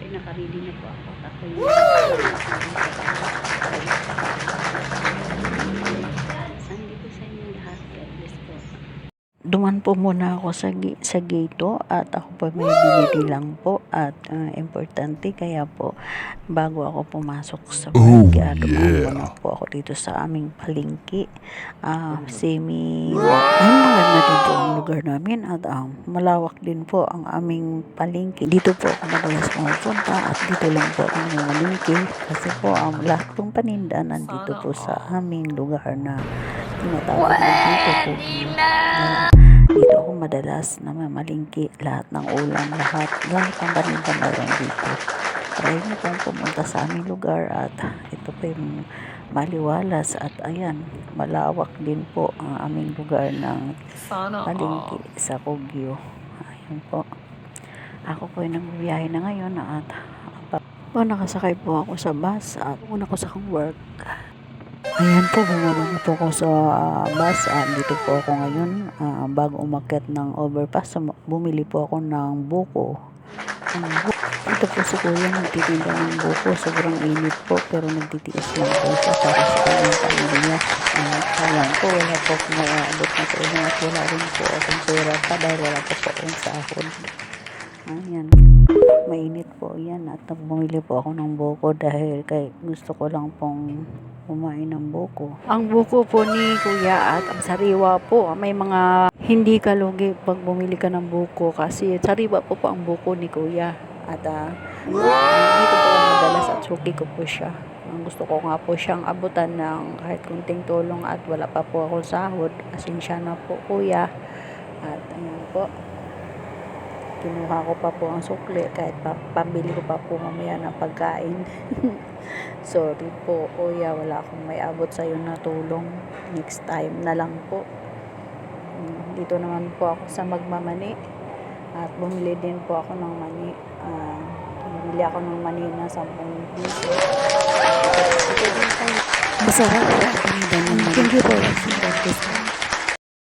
ay nakarili na po ako. At yung... naman po muna ako sa, sa gate at ako po may binili lang po at ah, importante kaya po bago ako pumasok sa Oh, work, ah, dumaan yeah. muna po ako dito sa aming palengke. Ah, semi, ay maganda din po ang lugar namin at ah, malawak din po ang aming palengke. Dito po ako madalas pumunta at dito lang po ang malengke kasi po ang lahat pong paninda nandito po sa aming lugar na tinatawag na dito po. Ah, dito ako madalas na mamalingki lahat ng ulam, lahat, lahat ng paninda meron dito. Try niyo pong pumunta sa aming lugar at ito po yung maliwalas at ayan, malawak din po ang aming lugar ng palingki sa Kogyo. Ayun po. Ako po ay nagbibiyahe na ngayon at po nakasakay po ako sa bus at una ko sa work. Ayan po, bumaba na po ako sa ah, bus. at dito po ako ngayon. ah, bago umakyat ng overpass, bumili po ako ng buko. Bu- Ito po si Kuya nagtitinda ng buko. Sobrang init po pero nagtitiis lang po siya para sa kanyang pamilya. Uh, sayang po, wala po akong maiabot na tulong at wala rin po akong pera pa dahil wala po po akong sahod. Ayan. Mainit po yan at bumili po ako ng buko dahil kay gusto ko lang pong kumain ng buko. Ang buko po ni Kuya at ang sariwa po, may mga hindi kalugi pag bumili ka ng buko kasi sariwa po po ang buko ni Kuya. At ah, dito po madalas at suki ko po siya. Ang gusto ko nga po siyang abutan ng kahit kunting tulong at wala pa po ako sahod. Asensya na po Kuya. At ayan po kinuha ko pa po ang sukli kahit pa, pambili ko pa po mamaya ng pagkain. Sorry po, kuya, wala akong may abot sa iyo na tulong. Next time na lang po. Dito naman po ako sa magmamani at bumili din po ako ng mani. Ah, bumili ako ng mani na 10 piso. Masarap. Thank you po.